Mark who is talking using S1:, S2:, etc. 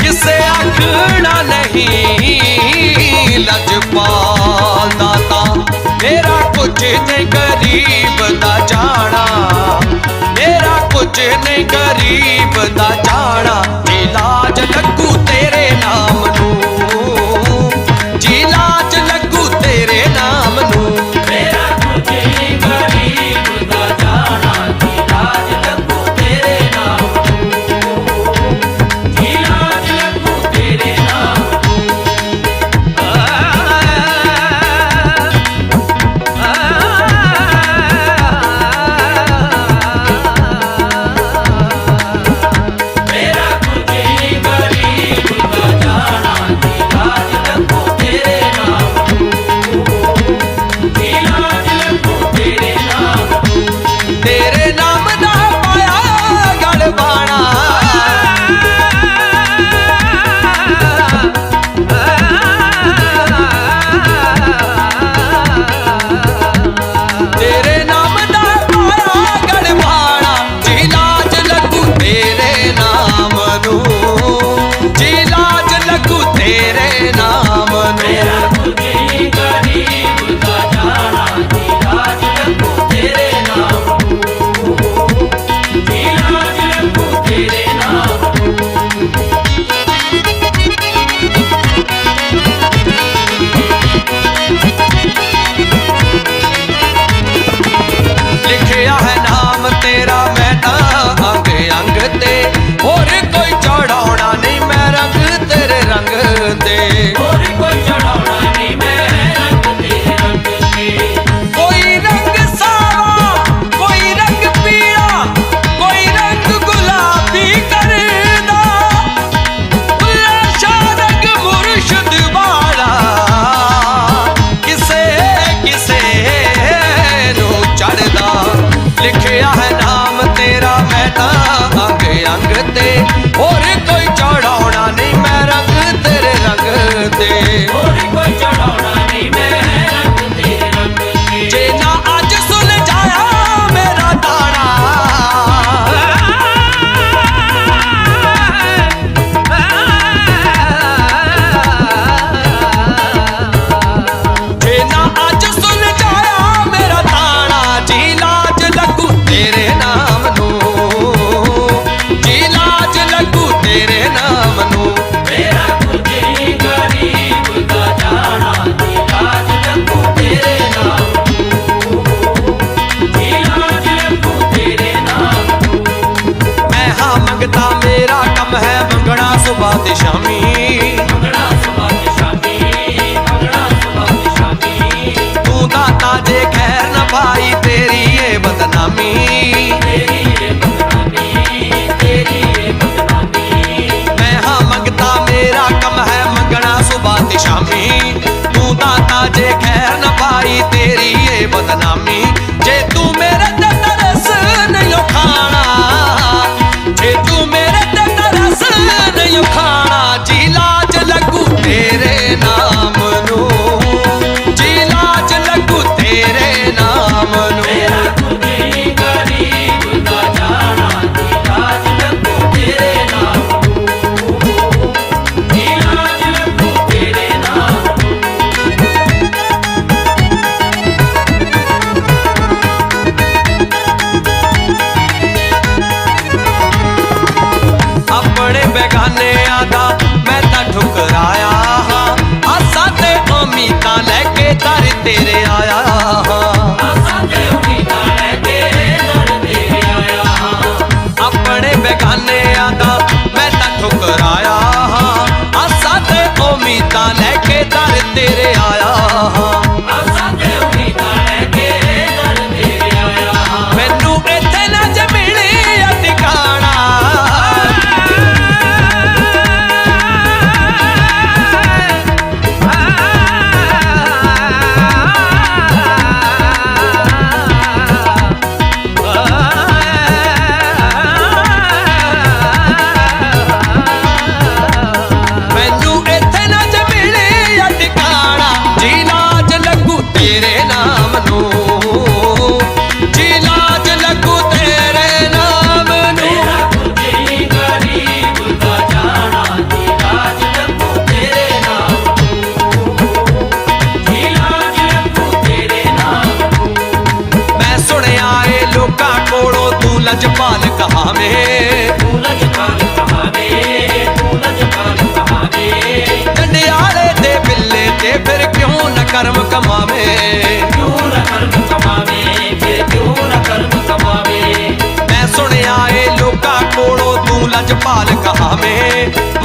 S1: ਕਿਸੇ ਆਖਣਾ ਨਹੀਂ ਲੱਜ ਪਾਲਦਾ ਤਾਂ। ਮੇਰਾ
S2: ਕੁਝ ਨਹੀਂ ਗਰੀਬ ਦਾ ਜਾਣਾ।
S1: ਮੇਰਾ
S2: ਕੁਝ ਨਹੀਂ ਗਰੀਬ ਦਾ entera. ਕਮਾਵੇ
S1: ਕਿਉਂ ਨਾ ਕਰਮ ਕਮਾਵੇ ਫਿਰ ਕਿਉਂ ਨਾ ਕਰਮ ਕਮਾਵੇ
S2: ਮੈਂ ਸੁਣਿਆ ਏ ਲੋਕਾਂ ਕੋਲੋਂ ਤੂੰ ਲਜਪਾਲ ਕਹਾਵੇਂ। ਮੱਤੇ